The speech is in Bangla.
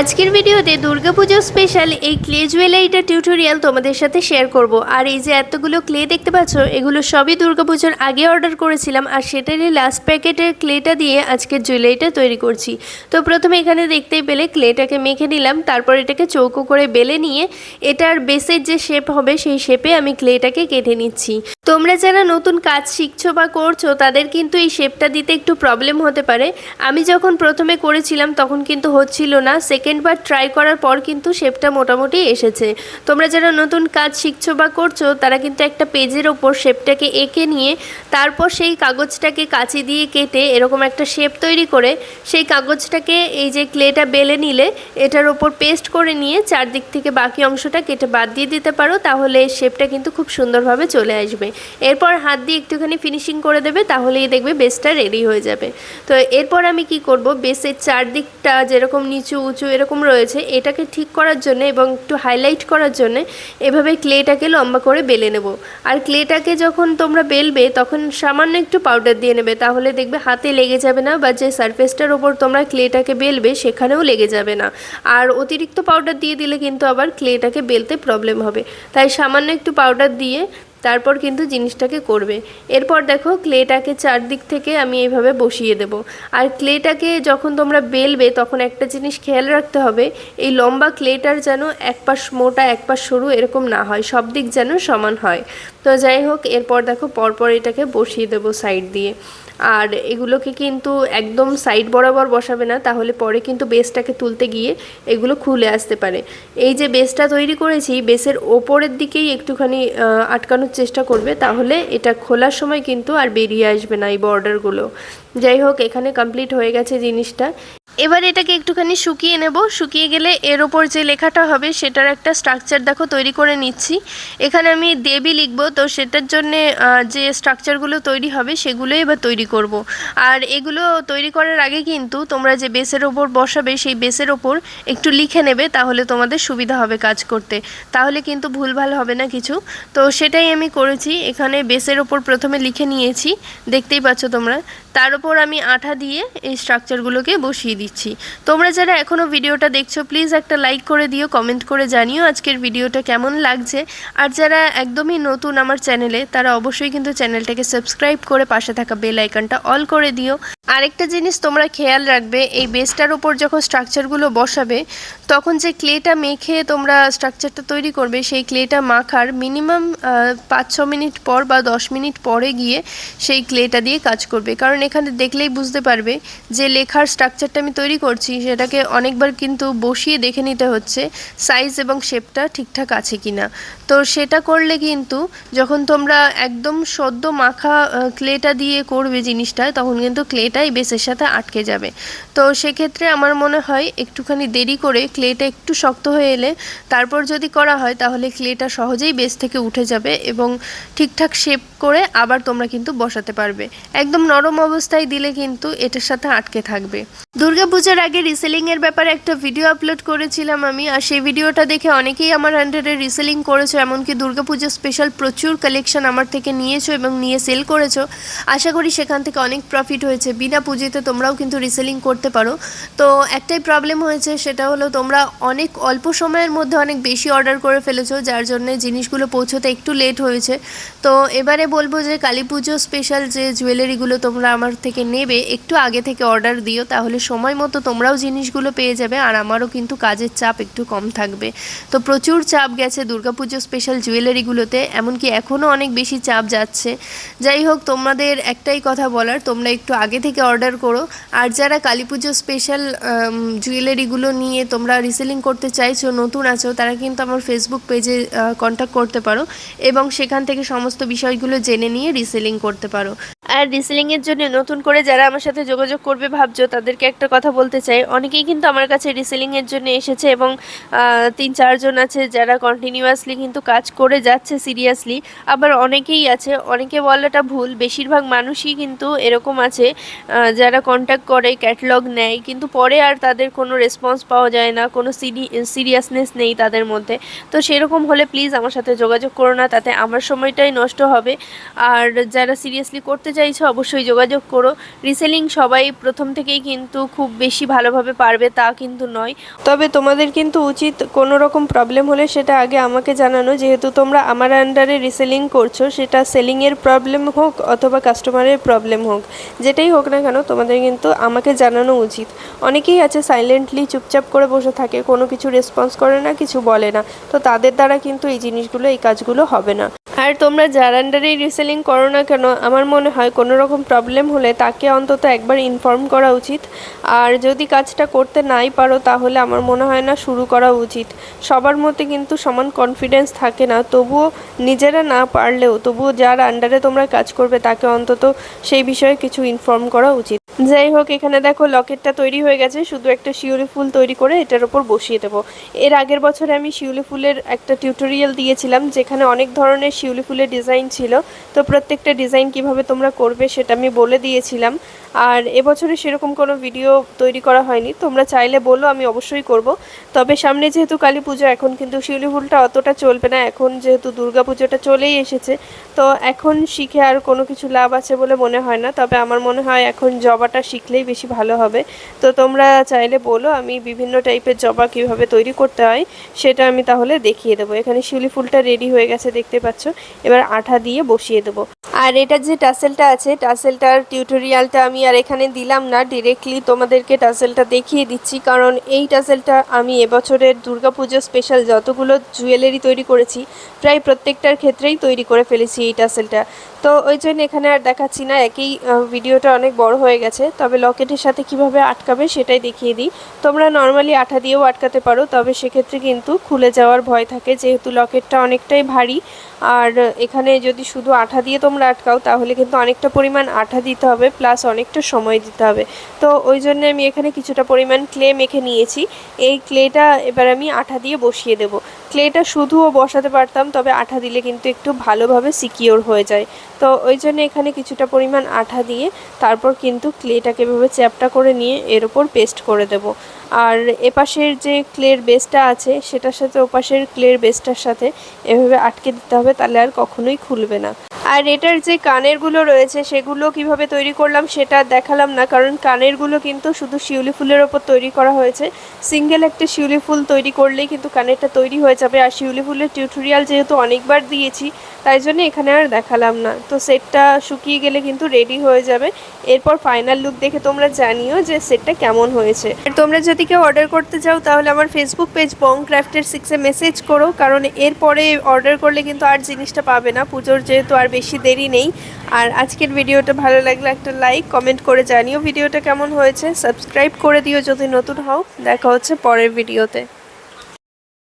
আজকের ভিডিওতে দুর্গাপুজো স্পেশাল এই ক্লে জুয়েলারিটা টিউটোরিয়াল তোমাদের সাথে শেয়ার করব। আর এই যে এতগুলো ক্লে দেখতে পাচ্ছ, এগুলো সবই দুর্গাপুজোর আগে অর্ডার করেছিলাম আর সেটারই লাস্ট প্যাকেটের ক্লেটা দিয়ে আজকের জুয়েলারিটা তৈরি করছি। তো প্রথমে এখানে দেখতেই পেলে ক্লেটাকে মেখে নিলাম, তারপর এটাকে চৌকো করে বেলে নিয়ে এটার বেসের যে শেপ হবে সেই শেপে আমি ক্লেটাকে কেটে নিচ্ছি। তোমরা যারা নতুন কাজ শিখছো বা করছ, তাদের কিন্তু এই শেপটা দিতে একটু প্রবলেম হতে পারে। আমি যখন প্রথমে করেছিলাম, তখন কিন্তু হচ্ছিল না। সেকেন্ডবার ট্রাই করার পর কিন্তু শেপটা মোটামুটি এসেছে। তোমরা যারা নতুন কাজ শিখছো বা করছ, তারা কিন্তু একটা পেজের ওপর শেপটাকে এঁকে নিয়ে, তারপর সেই কাগজটাকে কাঁচি দিয়ে কেটে এরকম একটা শেপ তৈরি করে, সেই কাগজটাকে এই যে ক্লেটা বেলে নিলে, এটার ওপর পেস্ট করে নিয়ে চারদিক থেকে বাকি অংশটা কেটে বাদ দিয়ে দিতে পারো, তাহলে শেপটা কিন্তু খুব সুন্দরভাবে চলে আসবে। এরপর হাত দিয়ে একটুখানি ফিনিশিং করে দেবে, তাহলেই দেখবে বেসটা রেডি হয়ে যাবে। তো এরপর আমি কি করব? বেসের চারদিকটা যেরকম নিচু, উঁচু এরকম রয়েছে, এটাকে ঠিক করার জন্য এবং একটু হাইলাইট করার জন্য এভাবে ক্লেটাকে লম্বা করে বেলে নেব। আর ক্লেটাকে যখন তোমরা বেলবে, তখন সামান্য একটু পাউডার দিয়ে নেবে, তাহলে দেখবে হাতে লেগে যাবে না বা যে সারফেসটার ওপর তোমরা ক্লেটাকে বেলবে, সেখানেও লেগে যাবে না। আর অতিরিক্ত পাউডার দিয়ে দিলে কিন্তু আবার ক্লেটাকে বেলতে প্রবলেম হবে। তাই সামান্য একটু পাউডার দিয়ে তারপর কিন্তু জিনিসটাকে করবে। এরপর দেখো ক্লেটাকে চারদিক থেকে আমি এইভাবে বসিয়ে দেব। আর ক্লেটাকে যখন তোমরা বেলবে, তখন একটা জিনিস খেয়াল রাখতে হবে, এই লম্বা ক্লেটার যেন এক পাশ মোটা এক পাশ সরু এরকম না হয়, সব দিক যেন সমান হয়। তো যাই হোক, এরপর দেখো পরপর এটাকে বসিয়ে দেবো সাইড দিয়ে। আর এগুলোকে কিন্তু একদম সাইড বরাবর বসাবে না, তাহলে পরে কিন্তু বেসটাকে তুলতে গিয়ে এগুলো খুলে আসতে পারে। এই যে বেসটা তৈরি করেছি, বেসের ওপরের দিকেই একটুখানি আটকানোর চেষ্টা করবে, তাহলে এটা খোলার সময় কিন্তু আর বেরিয়ে আসবে না এই বর্ডারগুলো যাই হোক, এখানে কমপ্লিট হয়ে গেছে জিনিসটা। এবার এটাকে একটুখানি শুকিয়ে নেব। শুকিয়ে গেলে এর ওপর যে লেখাটা হবে সেটার একটা স্ট্রাকচার দেখো, তৈরি করে নিচ্ছি। এখানে আমি দেবী লিখব, তো সেটার জন্যে যে স্ট্রাকচারগুলো তৈরি হবে সেগুলো এবার তৈরি করব। আর এগুলো তৈরি করার আগে কিন্তু তোমরা যে বেসের ওপর বসাবে, সেই বেসের ওপর একটু লিখে নেবে, তাহলে তোমাদের সুবিধা হবে কাজ করতে। তাহলে কিন্তু ভুলভাল হবে না কিছু। তো সেটাই আমি করেছি। এখানে বেসের ওপর প্রথমে লিখে নিয়েছি। দেখতেই পাচ্ছ তোমরা। তার উপর আমি আঠা দিয়ে এই স্ট্রাকচারগুলোকে বসিয়ে দিচ্ছি। তোমরা যারা এখনও ভিডিওটা দেখছ প্লিজ একটা লাইক করে দিও কমেন্ট করে জানিও আজকের ভিডিওটা কেমন লাগছে। আর যারা একদমই নতুন আমার চ্যানেলে তারা অবশ্যই কিন্তু চ্যানেলটাকে সাবস্ক্রাইব করে পাশে থাকা বেল আইকনটা অল করে দিও। আরেকটা জিনিস তোমরা খেয়াল রাখবে, এই বেসটার ওপর যখন স্ট্রাকচারগুলো বসাবে, তখন যে ক্লেটা মেখে তোমরা স্ট্রাকচারটা তৈরি করবে, সেই ক্লেটা মাখার মিনিমাম পাঁচ ছ মিনিট পর বা দশ মিনিট পরে গিয়ে সেই ক্লেটা দিয়ে কাজ করবে। কারণ এখানে দেখলেই বুঝতে পারবে যে লেখার স্ট্রাকচারটা আমি তৈরি করছি, সেটাকে অনেকবার কিন্তু বসিয়ে দেখে নিতে হচ্ছে সাইজ এবং শেপটা ঠিকঠাক আছে কিনা। তো সেটা করলে কিন্তু যখন তোমরা একদম সদ্য মাখা ক্লেটা দিয়ে করবে জিনিসটা, তখন কিন্তু ক্লেটাই বেসের সাথে আটকে যাবে। তো সেক্ষেত্রে আমার মনে হয় একটুখানি দেরি করে ক্লেটা একটু শক্ত হয়ে এলে তারপর যদি করা হয় তাহলে ক্লেটা সহজেই বেস থেকে উঠে যাবে এবং ঠিকঠাক শেপ করে আবার তোমরা কিন্তু বসাতে পারবে। একদম নরম অবস্থায় দিলে কিন্তু এটার সাথে আটকে থাকবে। দুর্গাপূজার আগে রিসেলিং এর ব্যাপারে একটা ভিডিও আপলোড করেছিলাম আমি, আর সেই ভিডিওটা দেখে অনেকেই আমার আন্ডারে রিসেলিং করেছ, এমনকি দুর্গাপুজো স্পেশাল প্রচুর কালেকশন আমার থেকে নিয়েছো এবং নিয়ে সেল করেছ। আশা করি সেখান থেকে অনেক প্রফিট হয়েছে। বিনা পুঁজিতে তোমরাও কিন্তু রিসেলিং করতে পারো। তো একটাই প্রবলেম হয়েছে, সেটা হলো তোমরা অনেক অল্প সময়ের মধ্যে অনেক বেশি অর্ডার করে ফেলেছো, যার জন্য জিনিসগুলো পৌঁছতে একটু লেট হয়েছে। তো এবারে বলব যে কালী পুজো স্পেশাল যে জুয়েলারিগুলো তোমরা আমার থেকে নেবে, একটু আগে থেকে অর্ডার দিও, তাহলে সময় মতো তোমরাও জিনিসগুলো পেয়ে যাবে, আর আমারও কিন্তু কাজের চাপ একটু কম থাকবে। তো প্রচুর চাপ গেছে দুর্গাপুজো স্পেশাল জুয়েলারিগুলোতে এমনকি এখনও অনেক বেশি চাপ যাচ্ছে। যাই হোক, তোমাদের একটাই কথা বলার, তোমরা একটু আগে থেকে অর্ডার করো, আর যারা কালী পুজো স্পেশাল জুয়েলারিগুলো নিয়ে তোমরা রিসেলিং করতে চাইছো, নতুন আছো, তারা কিন্তু আমার ফেসবুক পেজে কন্ট্যাক্ট করতে পারো, এবং সেখান থেকে সমস্ত বিষয়গুলো জেনে নিয়ে রিসেলিং করতে পারো। আর রিসেলিংয়ের জন্য নতুন করে যারা আমার সাথে যোগাযোগ করবে, ভাবছ তাদেরকে একটা কথা বলতে চাই। অনেকেই কিন্তু আমার কাছে রিসেলিংয়ের জন্য এসেছে এবং তিন চারজন আছে যারা কন্টিনিউয়াসলি কিন্তু কাজ করে যাচ্ছে সিরিয়াসলি আবার অনেকেই আছে, অনেকে বলাটা ভুল, বেশিরভাগ মানুষই কিন্তু এরকম আছে যারা কন্ট্যাক্ট করে ক্যাটালগ নেয়, কিন্তু পরে আর তাদের কোনো রেসপন্স পাওয়া যায় না, কোনো সিরিয়াসনেস নেই তাদের মধ্যে। তো সেরকম হলে প্লিজ আমার সাথে যোগাযোগ করো না, তাতে আমার সময়টাই নষ্ট হবে। আর যারা সিরিয়াসলি করতে চাইছো অবশ্যই যোগাযোগ করো। রিসেলিং সবাই প্রথম থেকেই কিন্তু খুব বেশি ভালোভাবে পারবে তা কিন্তু নয়। তবে তোমাদের কিন্তু উচিত কোনো রকম প্রবলেম হলে সেটা আগে আমাকে জানানো। যেহেতু তোমরা আমার আন্ডারে রিসেলিং করছ, সেটা সেলিংয়ের প্রবলেম হোক অথবা কাস্টমারের প্রবলেম হোক, যেটাই হোক না কেন তোমাদের কিন্তু আমাকে জানানো উচিত। অনেকেই আছে সাইলেন্টলি চুপচাপ করে বসে থাকে, কোনো কিছু রেসপন্স করে না, কিছু বলে না। তো তাদের দ্বারা কিন্তু এই জিনিসগুলো, এই কাজগুলো হবে না। আর তোমরা যার আন্ডারেই রিসেলিং করো না কেন, আমার মনে হয় কোনো রকম প্রবলেম হলে তাকে অন্তত একবার ইনফর্ম করা উচিত। আর যদি কাজটা করতে নাই পারো, তাহলে আমার মনে হয় না শুরু করা উচিত। সবার মধ্যে কিন্তু সমান কনফিডেন্স থাকে না, তবুও নিজেরা না পারলেও, তবুও যার আন্ডারে তোমরা কাজ করবে, তাকে অন্তত সেই বিষয়ে কিছু ইনফর্ম করা উচিত। যাই হোক, এখানে দেখো লকেটটা তৈরি হয়ে গেছে। শুধু একটা শিউলি ফুল তৈরি করে এটার ওপর বসিয়ে দেবো। এর আগের বছরে আমি শিউলি ফুলের একটা টিউটোরিয়াল দিয়েছিলাম, যেখানে অনেক ধরনের শিউলি ফুলের ডিজাইন ছিল। তো প্রত্যেকটা ডিজাইন কীভাবে তোমরা করবে সেটা আমি বলে দিয়েছিলাম। আর এবছরে সেরকম কোনো ভিডিও তৈরি করা হয়নি। তোমরা চাইলে বলো, আমি অবশ্যই করব। তবে সামনে যেহেতু কালী পুজো, এখন কিন্তু শিউলি ফুলটা অতটা চলবে না। এখন যেহেতু দুর্গা পুজোটা চলেই এসেছে, তো এখন শিখে আর কোনো কিছু লাভ আছে বলে মনে হয় না। তবে আমার মনে হয় এখন জবাটা শিখলেই বেশি ভালো হবে। তো তোমরা চাইলে বলো, আমি বিভিন্ন টাইপের জবা কীভাবে তৈরি করতে হয়, সেটা আমি তাহলে দেখিয়ে দেবো। এখানে শিউলি ফুলটা রেডি হয়ে গেছে, দেখতে পাচ্ছ। এবার আঠা দিয়ে বসিয়ে দেবো। আর এটা যে টাসেলটা আছে, টাসেলটার টিউটোরিয়ালটা আমি আর এখানে দিলাম না ডিরেক্টলি তোমাদেরকে টাসেলটা দেখিয়ে দিচ্ছি। কারণ এই টাসেলটা আমি এবছরের দুর্গাপুজো স্পেশাল যতগুলো জুয়েলারি তৈরি করেছি, প্রায় প্রত্যেকটার ক্ষেত্রেই তৈরি করে ফেলেছি এই টাসেলটা। তো ওই জন্য এখানে আর দেখাচ্ছি না, একই ভিডিওটা অনেক বড় হয়ে গেছে, তবে লকেটের সাথে কীভাবে আটকাবে সেটাই দেখিয়ে দিই। তোমরা নর্মালি আঠা দিয়েও আটকাতে পারো, তবে সেক্ষেত্রে কিন্তু খুলে যাওয়ার ভয় থাকে, যেহেতু লকেটটা অনেকটাই ভারী। আর এখানে যদি শুধু আঠা দিয়ে তোমরা আটকাও, তাহলে কিন্তু অনেকটা পরিমাণ আঠা দিতে হবে প্লাস অনেকটা সময় দিতে হবে। তো ওই জন্য আমি এখানে কিছুটা পরিমাণ ক্লে মেখে নিয়েছি। এই ক্লেটা এবার আমি আঠা দিয়ে বসিয়ে দেবো। ক্লেটা শুধুও বসাতে পারতাম, তবে আঠা দিলে কিন্তু একটু ভালোভাবে সিকিওর হয়ে যায়। তো ওই জন্য এখানে কিছুটা পরিমাণ আঠা দিয়ে তারপর কিন্তু ক্লেটাকে এভাবে চ্যাপটা করে নিয়ে এর ওপর পেস্ট করে দেব। আর এপাশের যে ক্লের বেসটা আছে, সেটার সাথে ওপাশের ক্লের বেসটার সাথে এভাবে আটকে দিতে হবে, তাহলে আর কখনোই খুলবে না। আর এটার যে কানেরগুলো রয়েছে, সেগুলো কীভাবে তৈরি করলাম সেটা দেখালাম না, কারণ কানেরগুলো কিন্তু শুধু শিউলি ফুলের ওপর তৈরি করা হয়েছে। সিঙ্গেল একটা শিউলি ফুল তৈরি করলেই কিন্তু কানেরটা তৈরি হয়ে যাবে। আর শিউলি ফুলের টিউটোরিয়াল যেহেতু অনেকবার দিয়েছি, তাই জন্য এখানে আর দেখালাম না। তো সেটটা শুকিয়ে গেলে কিন্তু রেডি হয়ে যাবে। এরপর ফাইনাল লুক দেখে তোমরা জানিও যে সেটটা কেমন হয়েছে। আর তোমরা যদি কেউ অর্ডার করতে চাও, তাহলে আমার ফেসবুক পেজ বং ক্রাফটের সিক্সে মেসেজ করো, কারণ এরপরে অর্ডার করলে কিন্তু আর জিনিসটা পাবে না। পুজোর যেহেতু আর বেশি দেরি নেই। আর আজকের ভিডিওটা ভালো লাগলে একটা লাইক কমেন্ট করে জানিও ভিডিওটা কেমন হয়েছে। সাবস্ক্রাইব করে দিও যদি নতুন হও। দেখা হচ্ছে পরের ভিডিওতে।